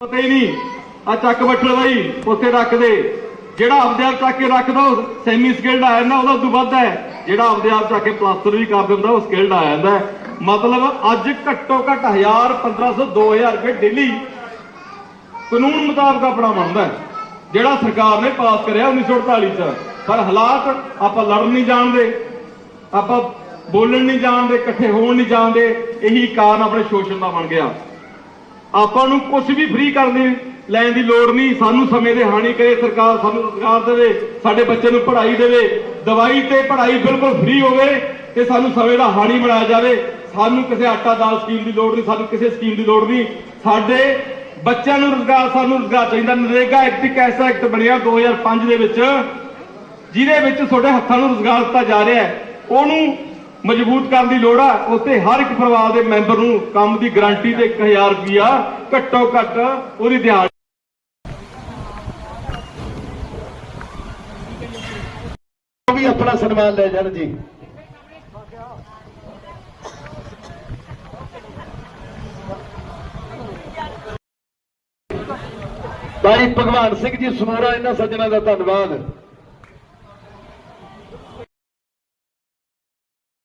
ਪਤਾ ਹੀ ਨਹੀਂ। ਆ ਚੱਕ ਬੱਠਲ ਬਾਈ, ਉੱਥੇ ਰੱਖ ਦੇ। ਜਿਹੜਾ ਆਪਦੇ ਆਪ ਚੱਕ ਕੇ ਰੱਖਦਾ, ਉਹ ਸੈਮੀ ਸਕਿਲਡ ਆ ਜਾਂਦਾ, ਉਹਦਾ ਉਦੋਂ ਵੱਧ ਹੈ। ਜਿਹੜਾ ਆਪਦੇ ਆਪ ਚੱਕ ਕੇ ਪਲਾਸਟਰ ਵੀ ਕਰ ਦਿੰਦਾ, ਉਹ ਸਕਿਲਡ ਆ ਜਾਂਦਾ ਮਤਲਬ ਅੱਜ ਘੱਟੋ ਘੱਟ 1000 1500 2000 ਰੁਪਏ ਡੇਲੀ ਕਾਨੂੰਨ ਮੁਤਾਬਕ ਆਪਣਾ ਬਣਦਾ ਜਿਹੜਾ ਸਰਕਾਰ ਨੇ ਪਾਸ ਕਰਿਆ 1948 ਚ। ਪਰ ਹਾਲਾਤ ਆਪਾਂ ਲੜਨ ਨਹੀਂ ਜਾਣਦੇ। ਆਪਾਂ ਬੋਲਣ ਨਹੀਂ ਜਾਣਦੇ, ਇਕੱਠੇ ਹੋਣ ਨਹੀਂ ਜਾਣਦੇ। ਇਹੀ ਕਾਰਨ ਆਪਣੇ ਸ਼ੋਸ਼ਣ ਦਾ ਬਣ ਗਿਆ। ਆਪਾਂ ਨੂੰ ਕੁਝ ਵੀ ਫ੍ਰੀ ਕਰਨੇ ਲੈਣ ਦੀ ਲੋੜ ਨਹੀਂ। ਸਾਨੂੰ ਸਮੇਂ ਦੇ ਹਾਨੀ ਕਰੇ ਸਰਕਾਰ, ਸਾਨੂੰ ਰੁਜ਼ਗਾਰ ਦੇਵੇ, ਸਾਡੇ ਬੱਚੇ ਨੂੰ ਪੜ੍ਹਾਈ ਦੇਵੇ, ਦਵਾਈ ਤੇ ਪੜ੍ਹਾਈ ਬਿਲਕੁਲ ਫ੍ਰੀ ਹੋਵੇ ਤੇ ਸਾਨੂੰ ਸਮੇਂ ਦਾ ਹਾਨੀ ਬਣਾਇਆ ਜਾਵੇ। ਸਾਨੂੰ ਕਿਸੇ ਆਟਾ ਦਾਲ ਸਕੀਮ ਦੀ ਲੋੜ ਨਹੀਂ, ਸਾਨੂੰ ਕਿਸੇ ਸਕੀਮ ਦੀ ਲੋੜ ਨਹੀਂ। ਸਾਡੇ ਬੱਚਿਆਂ ਨੂੰ ਰੁਜ਼ਗਾਰ, ਸਾਨੂੰ ਰੁਜ਼ਗਾਰ ਚਾਹੀਦਾ। ਨਰੇਗਾ ਐਕਟ ਇੱਕ ਐਸਾ ਐਕਟ ਬਣਿਆ 2005 ਦੇ ਵਿੱਚ, ਜਿਹਦੇ ਵਿੱਚ ਤੁਹਾਡੇ ਹੱਥਾਂ ਨੂੰ ਰੁਜ਼ਗਾਰ ਦਿੱਤਾ ਜਾ ਰਿਹਾ ਹੈ। ਉਹਨੂੰ ਮਜ਼ਬੂਤ ਕਰਨ ਦੀ ਲੋੜ ਆ। ਉੱਥੇ ਹਰ ਇੱਕ ਪਰਿਵਾਰ ਦੇ ਮੈਂਬਰ ਨੂੰ ਕੰਮ ਦੀ ਗਾਰੰਟੀ ਤੇ 1000 ਰੁਪਿਆ ਘੱਟੋ ਘੱਟ ਉਹਦੀ ਦਿਹਾੜੀ। ਵੀ ਆਪਣਾ ਸਨਮਾਨ ਲੈ ਜਾਣ ਜੀ। ਭਾਈ ਭਗਵਾਨ ਸਿੰਘ ਜੀ, ਸਮੂਰਾ ਇਹਨਾਂ ਸੱਜਣਾ ਦਾ ਧੰਨਵਾਦ।